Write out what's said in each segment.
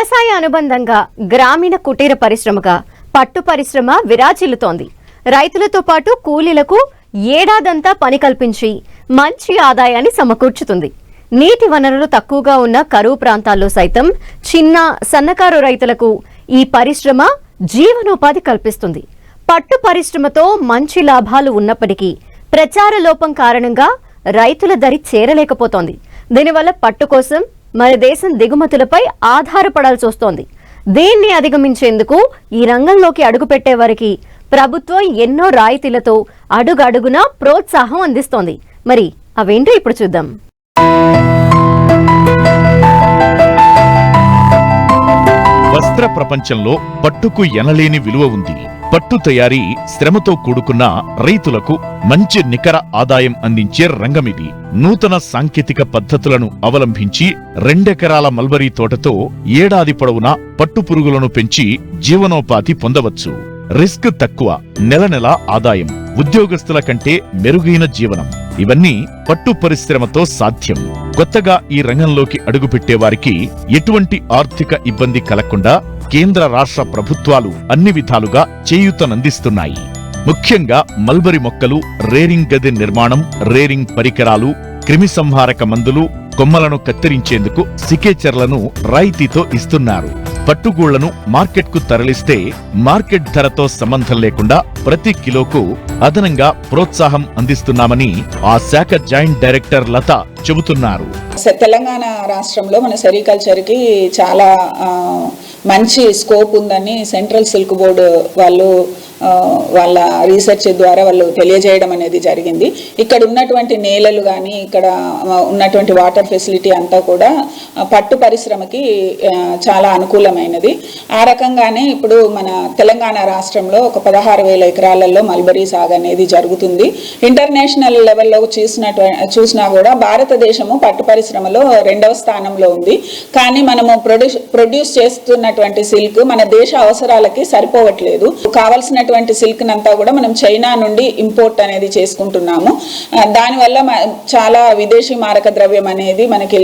వ్యవసాయ అనుబంధంగా గ్రామీణ కుటీర పరిశ్రమగా పట్టు పరిశ్రమ విరాజిల్లుతోంది. రైతులతో పాటు కూలీలకు ఏడాదంతా పని కల్పించి మంచి ఆదాయాన్ని సమకూర్చుతుంది. నీటి వనరులు తక్కువగా ఉన్న కరువు ప్రాంతాల్లో సైతం చిన్న సన్నకారు రైతులకు ఈ పరిశ్రమ జీవనోపాధి కల్పిస్తుంది. పట్టు పరిశ్రమతో మంచి లాభాలు ఉన్నప్పటికీ ప్రచార లోపం కారణంగా రైతుల దరి చేరలేకపోతోంది. దీనివల్ల పట్టు కోసం మన దేశం దిగుమతులపై ఆధారపడాల్సి వస్తోంది. దీన్ని అధిగమించేందుకు ఈ రంగంలోకి అడుగుపెట్టే వారికి ప్రభుత్వం ఎన్నో రాయితీలతో అడుగడుగున ప్రోత్సాహం అందిస్తోంది. మరి అవేంటో ఇప్పుడు చూద్దాం. వస్త్ర ప్రపంచంలో పట్టుకు ఎనలేని విలువ ఉంది. పట్టు తయారీ శ్రమతో కూడుకున్న రైతులకు మంచి నికర ఆదాయం అందించే రంగమిది నూతన సాంకేతిక పద్ధతులను అవలంబించి రెండెకరాల మల్బరీ తోటతో ఏడాది పొడవునా పట్టు పురుగులను పెంచి జీవనోపాధి పొందవచ్చు. రిస్క్ తక్కువ నెల నెల ఆదాయం ఉద్యోగస్తుల కంటే మెరుగైన జీవనం. ఇవన్నీ పట్టు పరిశ్రమతో సాధ్యం. కొత్తగా ఈ రంగంలోకి అడుగుపెట్టే వారికి ఎటువంటి ఆర్థిక ఇబ్బంది కలగకుండా కేంద్ర రాష్ట్ర ప్రభుత్వాలు అన్ని విధాలుగా చేయూతనందిస్తున్నాయి. ముఖ్యంగా మల్బరి మొక్కలు రేరింగ్ గది నిర్మాణం రేరింగ్ పరికరాలు క్రిమి సంహారక మందులు కొమ్మలను కత్తిరించేందుకు సికేచర్లను రాయితీతో ఇస్తున్నారు. పట్టుగూళ్ళను మార్కెట్కు తరలిస్తే మార్కెట్ ధరతో సంబంధం లేకుండా ప్రతి కిలోకు అదనంగా ప్రోత్సాహం అందిస్తున్నామని ఆ శాఖ జాయింట్ డైరెక్టర్ లత చెబుతున్నారు. తెలంగాణ రాష్ట్రంలో మన సెరికల్చర్కి చాలా మంచి స్కోప్ ఉందని సెంట్రల్ సిల్క్ బోర్డు వాళ్ళు వాళ్ళ రీసెర్చ్ ద్వారా వాళ్ళు తెలియజేయడం అనేది జరిగింది. ఇక్కడ ఉన్నటువంటి నేలలు కానీ ఇక్కడ ఉన్నటువంటి వాటర్ ఫెసిలిటీ అంతా కూడా పట్టు పరిశ్రమకి చాలా అనుకూలమైనది. ఆ రకంగానే ఇప్పుడు మన తెలంగాణ రాష్ట్రంలో ఒక పదహారు వేల ఎకరాలలో మల్బరీ సాగు అనేది జరుగుతుంది. ఇంటర్నేషనల్ లెవెల్లో చూసినట్టు చూసినా కూడా భారతదేశము పట్టు పరిశ్రమలో రెండవ స్థానంలో ఉంది. కానీ మనము ప్రొడ్యూస్ ప్రొడ్యూస్ చేస్తున్నటువంటి సిల్క్ మన దేశ అవసరాలకి సరిపోవట్లేదు. కావలసినటువంటి సిల్క్ అంతా కూడా మనం చైనా నుండి ఇంపోర్ట్ అనేది చేసుకుంటున్నాము. దానివల్ల చాలా విదేశీ మారక ద్రవ్యం అనేది మనకి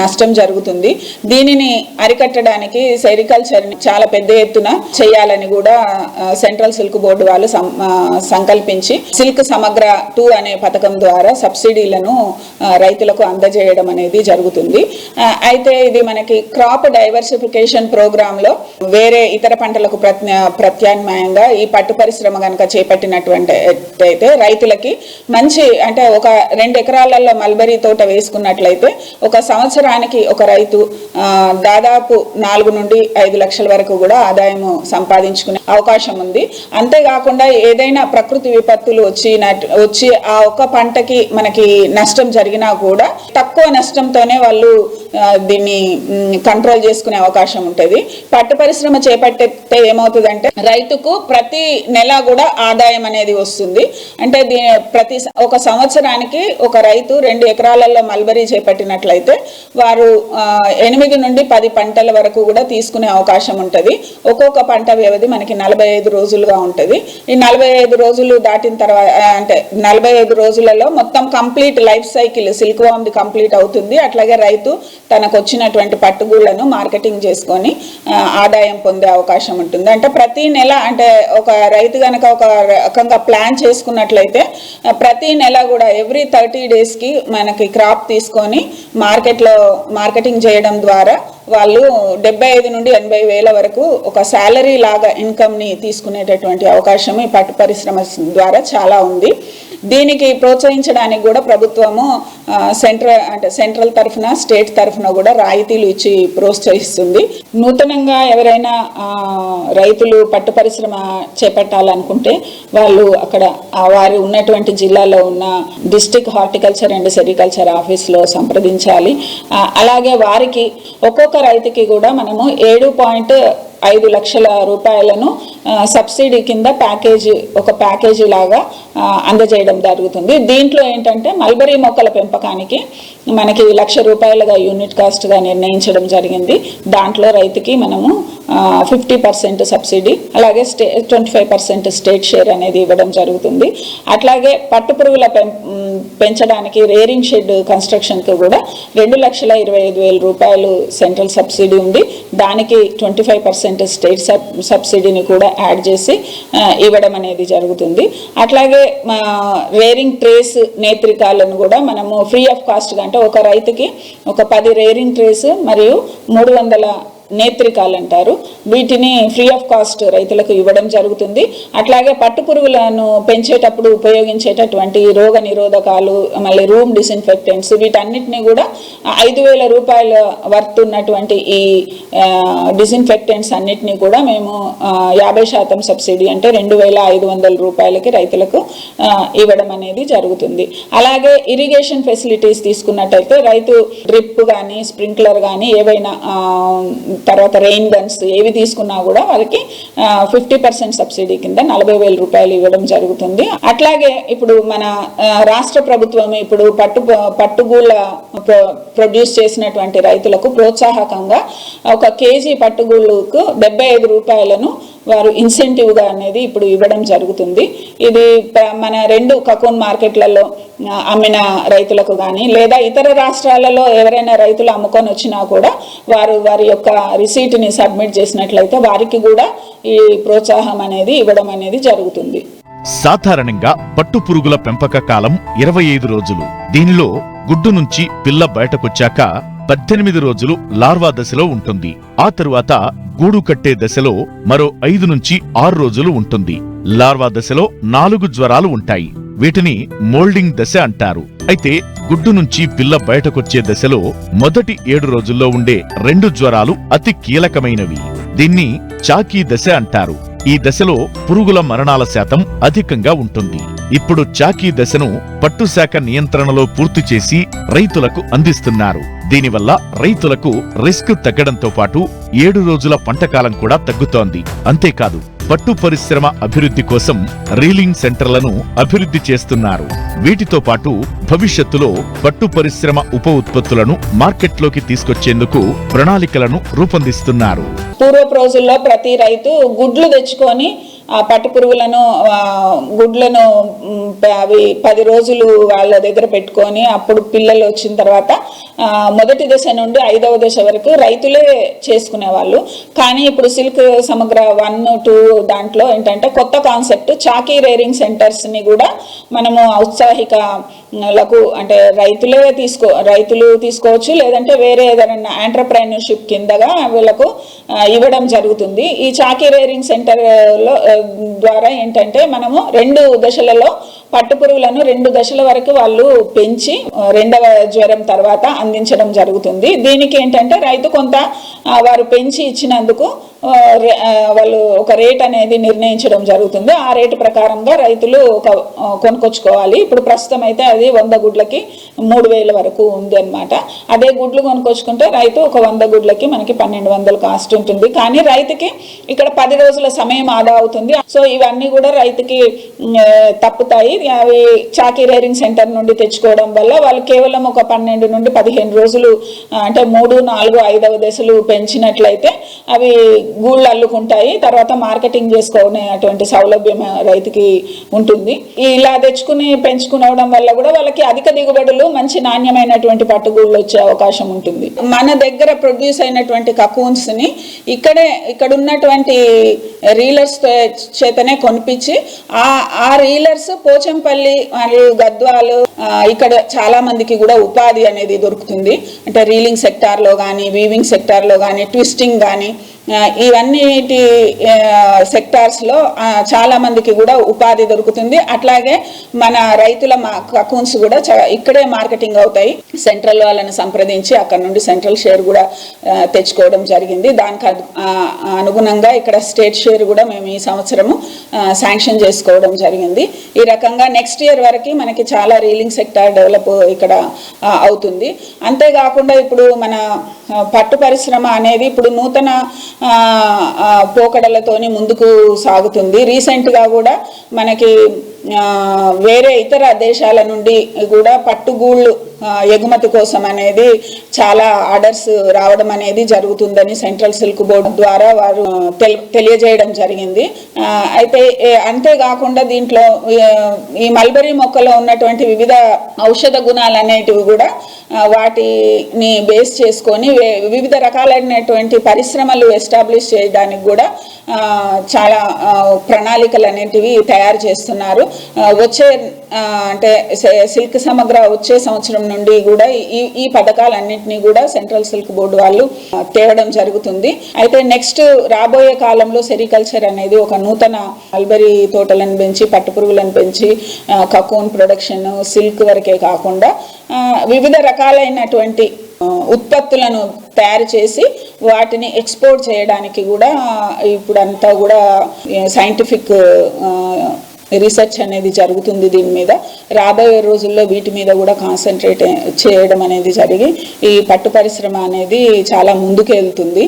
నష్టం జరుగుతుంది. దీనిని అరికట్టడానికి సెరికల్చర్ చాలా పెద్ద ఎత్తున చేయాలని కూడా సెంట్రల్ సిల్క్ బోర్డు వాళ్ళు సంకల్పించి సిల్క్ సమగ్ర టూ అనే పథకం ద్వారా సబ్సిడీలను రైతులకు అందజేయడం అనేది జరుగుతుంది. అయితే ఇది మనకి క్రాప్ డైవర్సిఫికేషన్ ప్రోగ్రామ్లో వేరే ఇతర పంటలకు ప్రత్న- ప్రత్యామ్నాయంగా ఈ పట్టు పరిశ్రమ కనుక చేపట్టినటువంటి అయితే రైతులకి మంచి అంటే ఒక రెండు ఎకరాలలో మల్బరీ తోట వేసుకున్నట్లయితే ఒక సంవత్సరానికి ఒక రైతు దాదాపు నాలుగు నుండి ఐదు లక్షల వరకు కూడా ఆదాయము సంపాదించుకునే అవకాశం ఉంది. అంతేకాకుండా ఏదైనా ప్రకృతి విపత్తులు వచ్చినట్టు వచ్చి ఆ ఒక్క పంటకి మనకి నష్టం జరిగినా కూడా తక్కువ నష్టంతోనే వాళ్ళు దీన్ని కంట్రోల్ చేసుకునే అవకాశం ఉంటుంది. పట్టు పరిశ్రమ చేపట్టే ఏమవుతుందంటే రైతుకు ప్రతి నెల కూడా ఆదాయం అనేది వస్తుంది. అంటే దీని ప్రతి ఒక సంవత్సరానికి ఒక రైతు రెండు ఎకరాలలో మల్బరీ చేపట్టినట్లయితే వారు ఎనిమిది నుండి పది పంటల వరకు కూడా తీసుకునే అవకాశం ఉంటుంది. ఒక్కొక్క పంట వ్యవధి మనకి నలభై ఐదు రోజులుగా ఉంటుంది. ఈ నలభై ఐదు రోజులు దాటిన తర్వాత అంటే నలభై ఐదు రోజులలో మొత్తం కంప్లీట్ లైఫ్ సైకిల్ సిల్క్ వామ్ది కంప్లీట్ అవుతుంది. అట్లాగే రైతు తనకు వచ్చినటువంటి పట్టుగూళ్ళను మార్కెటింగ్ చేసుకొని ఆదాయం పొందే అవకాశం ఉంటుంది. అంటే ప్రతి నెల అంటే ఒక రైతు కనుక ఒక రకంగా ప్లాన్ చేసుకున్నట్లయితే ప్రతి నెల కూడా ఎవ్రీ థర్టీ డేస్కి మనకి క్రాప్ తీసుకొని మార్కెట్లో మార్కెటింగ్ చేయడం ద్వారా వాళ్ళు డెబ్బై ఐదు నుండి ఎనభై వేల వరకు ఒక శాలరీ లాగా ఇన్కమ్ని తీసుకునేటటువంటి అవకాశం ఈ పట్టు పరిశ్రమ ద్వారా చాలా ఉంది. దీనికి ప్రోత్సహించడానికి కూడా ప్రభుత్వము సెంట్రల్ అంటే సెంట్రల్ తరఫున స్టేట్ తరఫున కూడా రాయితీలు ఇచ్చి ప్రోత్సహిస్తుంది. నూతనంగా ఎవరైనా రైతులు పట్టు పరిశ్రమ చేపట్టాలనుకుంటే వాళ్ళు అక్కడ వారు ఉన్నటువంటి జిల్లాలో ఉన్న డిస్టిక్ హార్టికల్చర్ అండ్ సెరికల్చర్ ఆఫీస్లో సంప్రదించాలి. అలాగే వారికి ఒక్కొక్క రైతుకి కూడా మనము ఏడు పాయింట్ ఐదు లక్షల రూపాయలను సబ్సిడీ కింద ప్యాకేజీ ఒక ప్యాకేజీ లాగా అందజేయడం జరుగుతుంది. దీంట్లో ఏంటంటే మల్బరీ మొక్కల పెంపకానికి మనకి లక్ష రూపాయలుగా యూనిట్ కాస్ట్గా నిర్ణయించడం జరిగింది. దాంట్లో రైతుకి మనము ఫిఫ్టీ పర్సెంట్ సబ్సిడీ అలాగే state twenty five percent state share అనేది ఇవ్వడం జరుగుతుంది. అట్లాగే పట్టుపురుగుల పెం పెంచడానికి రేరింగ్ షెడ్ కన్స్ట్రక్షన్కి కూడా రెండు లక్షల ఇరవై ఐదు వేల రూపాయలు సెంట్రల్ సబ్సిడీ ఉంది. దానికి twenty five percent state sub సబ్సిడీని కూడా యాడ్ చేసి ఇవ్వడం అనేది జరుగుతుంది. అట్లాగే మా రేరింగ్ ట్రేస్ నేత్రికాలను కూడా మనము ఫ్రీ ఆఫ్ కాస్ట్గా అంటే ఒక రైతుకి ఒక పది రేరింగ్ ట్రేస్ మరియు మూడు వందల నేత్రికాలు అంటారు వీటిని ఫ్రీ ఆఫ్ కాస్ట్ రైతులకు ఇవ్వడం జరుగుతుంది. అట్లాగే పట్టు పురుగులను పెంచేటప్పుడు ఉపయోగించేటటువంటి రోగ నిరోధకాలు మళ్ళీ రూమ్ డిస్ఇన్ఫెక్టెంట్స్ వీటన్నిటిని కూడా ఐదు వేల రూపాయల వర్త్ ఉన్నటువంటి ఈ డిస్ఇన్ఫెక్టెంట్స్ అన్నిటినీ కూడా మేము యాభై శాతం సబ్సిడీ అంటే రెండు వేల ఐదు వందల రూపాయలకి రైతులకు ఇవ్వడం అనేది జరుగుతుంది. అలాగే ఇరిగేషన్ ఫెసిలిటీస్ తీసుకున్నట్టయితే రైతు డ్రిప్ కానీ స్ప్రింక్లర్ కానీ ఏవైనా తర్వాత రెయిన్ గన్స్ ఏవి తీసుకున్నా కూడా వాళ్ళకి ఫిఫ్టీ పర్సెంట్ సబ్సిడీ కింద నలభై వేల రూపాయలు ఇవ్వడం జరుగుతుంది. అట్లాగే ఇప్పుడు మన రాష్ట్ర ప్రభుత్వం ఇప్పుడు పట్టు పట్టుగూళ్ళ ప్రొ- ప్రొడ్యూస్ చేసినటువంటి రైతులకు ప్రోత్సాహకంగా ఒక కేజీ పట్టుగూళ్ళకు డెబ్బై ఐదు రూపాయలను వారు ఇన్సెంటివ్గా అనేది ఇప్పుడు ఇవ్వడం జరుగుతుంది. ఇది మన రెండు కకోన్ మార్కెట్లలో అమ్మిన రైతులకు కానీ లేదా ఇతర రాష్ట్రాలలో ఎవరైనా రైతులు అమ్ముకొని వచ్చినా కూడా వారు వారి యొక్క రిసీట్ని సబ్మిట్ చేసినట్లయితే వారికి కూడా ఈ ప్రోత్సాహం అనేది ఇవ్వడం అనేది జరుగుతుంది. సాధారణంగా పట్టు పురుగుల పెంపక కాలం ఇరవై ఐదు రోజులు. దీనిలో గుడ్డు నుంచి పిల్ల బయటకొచ్చాక పద్దెనిమిది రోజులు లార్వా దశలో ఉంటుంది. ఆ తరువాత గూడు కట్టే దశలో మరో ఐదు నుంచి ఆరు రోజులు ఉంటుంది. లార్వా దశలో నాలుగు జ్వరాలు ఉంటాయి. వీటిని మోల్డింగ్ దశ అంటారు. అయితే గుడ్డు నుంచి పిల్ల బయటకొచ్చే దశలో మొదటి ఏడు రోజుల్లో ఉండే రెండు జ్వరాలు అతి కీలకమైనవి. దీన్ని చాకీ దశ అంటారు. ఈ దశలో పురుగుల మరణాల శాతం అధికంగా ఉంటుంది. ఇప్పుడు చాకీ దశను పట్టుశాఖ నియంత్రణలో పూర్తి చేసి రైతులకు అందిస్తున్నారు. దీనివల్ల రైతులకు రిస్క్ తగ్గడంతో పాటు ఏడు రోజుల పంటకాలం కూడా తగ్గుతోంది. అంతేకాదు పట్టు పరిశ్రమ అభివృద్ధి కోసం రీలింగ్ సెంటర్లను అభివృద్ధి చేస్తున్నారు. వీటితో పాటు భవిష్యత్తులో పట్టు పరిశ్రమ ఉప ఉత్పత్తులను మార్కెట్లోకి తీసుకొచ్చేందుకు ప్రణాళికలను రూపొందిస్తున్నారు. పూర్వపు రోజుల్లో ప్రతి రైతు గుడ్లు తెచ్చుకొని ఆ పట్టు పురుగులను గుడ్లను అవి పది రోజులు వాళ్ళ దగ్గర పెట్టుకొని అప్పుడు పిల్లలు వచ్చిన తర్వాత మొదటి దశ నుండి ఐదవ దశ వరకు రైతులే చేసుకునేవాళ్ళు కానీ ఇప్పుడు సిల్క్ సమగ్ర వన్ టూ దాంట్లో ఏంటంటే కొత్త కాన్సెప్ట్ చాకీ రేరింగ్ సెంటర్స్ని కూడా మనము ఔత్సాహిక లకు అంటే రైతులే తీసుకో రైతులు తీసుకోవచ్చు లేదంటే వేరే ఏదైనా ఆంటర్ప్రైనర్షిప్ కిందగా వీళ్ళకు ఇవ్వడం జరుగుతుంది. ఈ చాకీ రేరింగ్ సెంటర్లో ద్వారా ఏంటంటే మనము రెండు దశలలో పట్టుపురుగులను రెండు దశల వరకు వాళ్ళు పెంచి రెండవ జ్వరం తర్వాత అందించడం జరుగుతుంది. దీనికి ఏంటంటే రైతు కొంత వారు పెంచి ఇచ్చినందుకు వాళ్ళు ఒక రేట్ అనేది నిర్ణయించడం జరుగుతుంది. ఆ రేటు ప్రకారంగా రైతులు ఒక కొనుకొచ్చుకోవాలి కొనుక్కొచ్చుకోవాలి. ఇప్పుడు ప్రస్తుతం అయితే అది వంద గుడ్లకి మూడు వేల వరకు ఉంది అనమాట అదే గుడ్లు కొనుక్కొచ్చుకుంటే రైతు ఒక వంద గుడ్లకి మనకి పన్నెండు వందలు కాస్ట్ ఉంటుంది. కానీ రైతుకి ఇక్కడ పది రోజుల సమయం ఆదా అవుతుంది. సో ఇవన్నీ కూడా రైతుకి తప్పుతాయి. అవి చాకీ రేరింగ్ సెంటర్ నుండి తెచ్చుకోవడం వల్ల వాళ్ళు కేవలం ఒక పన్నెండు నుండి పదిహేను రోజులు అంటే మూడు నాలుగు ఐదవ దశలు పెంచినట్లయితే అవి గూళ్ళు అల్లుకుంటాయి. తర్వాత మార్కెటింగ్ చేసుకునే అటువంటి సౌలభ్యం రైతుకి ఉంటుంది. ఇలా తెచ్చుకుని పెంచుకునవడం వల్ల కూడా వాళ్ళకి అధిక దిగుబడులు మంచి నాణ్యమైనటువంటి పట్టుగూళ్ళు వచ్చే అవకాశం ఉంటుంది. మన దగ్గర ప్రొడ్యూస్ అయినటువంటి కకూన్స్ని ఇక్కడే ఇక్కడ ఉన్నటువంటి రీలర్స్ చేతనే కొనిపించి ఆ ఆ రీలర్స్ పోచంపల్లి మరియు గద్వాలు ఇక్కడ చాలా మందికి కూడా ఉపాధి అనేది దొరుకుతుంది. అంటే రీలింగ్ సెక్టార్లో కానీ వీవింగ్ సెక్టార్లో కానీ ట్విస్టింగ్ కానీ ఇవన్నిటి సెక్టార్స్లో చాలా మందికి కూడా ఉపాధి దొరుకుతుంది. అట్లాగే మన రైతుల అకౌంట్స్ కూడా ఇక్కడే మార్కెటింగ్ అవుతాయి. సెంట్రల్ వాళ్ళని సంప్రదించి అక్కడ నుండి సెంట్రల్ షేర్ కూడా తెచ్చుకోవడం జరిగింది. దానికి అనుగుణంగా ఇక్కడ స్టేట్ షేర్ కూడా మేము ఈ సంవత్సరము శాంక్షన్ చేసుకోవడం జరిగింది. ఈ రకంగా నెక్స్ట్ ఇయర్ వరకు మనకి చాలా రీలింగ్ సెక్టార్ డెవలప్ ఇక్కడ అవుతుంది. అంతేకాకుండా ఇప్పుడు మన పట్టు పరిశ్రమ అనేది ఇప్పుడు నూతన పోకడలతోని ముందుకు సాగుతుంది. రీసెంట్గా కూడా మనకి వేరే ఇతర దేశాల నుండి కూడా పట్టుగూళ్ళు ఎగుమతి కోసం అనేది చాలా ఆర్డర్స్ రావడం అనేది జరుగుతుందని సెంట్రల్ సిల్క్ బోర్డు ద్వారా వారు తెలియజేయడం జరిగింది. అయితే అంతేకాకుండా దీంట్లో ఈ మల్బరీ మొక్కలో ఉన్నటువంటి వివిధ ఔషధ గుణాలు అనేటివి కూడా వాటిని బేస్ చేసుకొని వివిధ రకాలైనటువంటి పరిశ్రమలు ఎస్టాబ్లిష్ చేయడానికి కూడా చాలా ప్రణాళికలు అనేటివి తయారు చేస్తున్నారు. వచ్చే అంటే సిల్క్ సమగ్ర వచ్చే సంవత్సరం నుండి కూడా ఈ ఈ పథకాలన్నింటినీ కూడా సెంట్రల్ సిల్క్ బోర్డు వాళ్ళు తేవడం జరుగుతుంది. అయితే నెక్స్ట్ రాబోయే కాలంలో సెరికల్చర్ అనేది ఒక నూతన మల్బరీ తోటలను పెంచి పట్టుపురుగులను పెంచి కకోన్ ప్రొడక్షన్ సిల్క్ వరకే కాకుండా వివిధ రకాలైనటువంటి ఉత్పత్తులను తయారు చేసి వాటిని ఎక్స్పోర్ట్ చేయడానికి కూడా ఇప్పుడంతా కూడా సైంటిఫిక్ రీసెర్చ్ అనేది జరుగుతుంది దీని మీద. రాబోయే రోజుల్లో వీటి మీద కూడా కాన్సన్ట్రేట్ చేయడం అనేది జరిగి ఈ పట్టు పరిశ్రమ అనేది చాలా ముందుకు వెళ్తుంది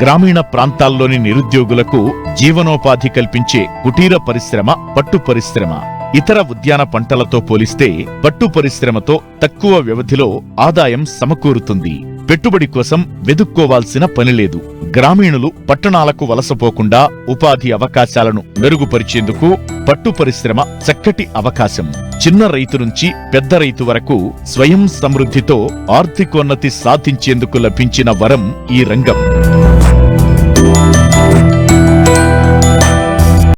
గ్రామీణ ప్రాంతాల్లోని నిరుద్యోగులకు జీవనోపాధి కల్పించే కుటీర పరిశ్రమ పట్టు పరిశ్రమ. ఇతర ఉద్యాన పంటలతో పోలిస్తే పట్టు పరిశ్రమతో తక్కువ వ్యవధిలో ఆదాయం సమకూరుతుంది. పెట్టుబడి కోసం వెదుక్కోవాల్సిన పనిలేదు గ్రామీణులు పట్టణాలకు వలసపోకుండా ఉపాధి అవకాశాలను మెరుగుపరిచేందుకు పట్టు పరిశ్రమ చక్కటి అవకాశం. చిన్న రైతు నుంచి పెద్ద రైతు వరకు స్వయం సమృద్ధితో ఆర్థికోన్నతి సాధించేందుకు లభించిన వరం ఈ రంగం.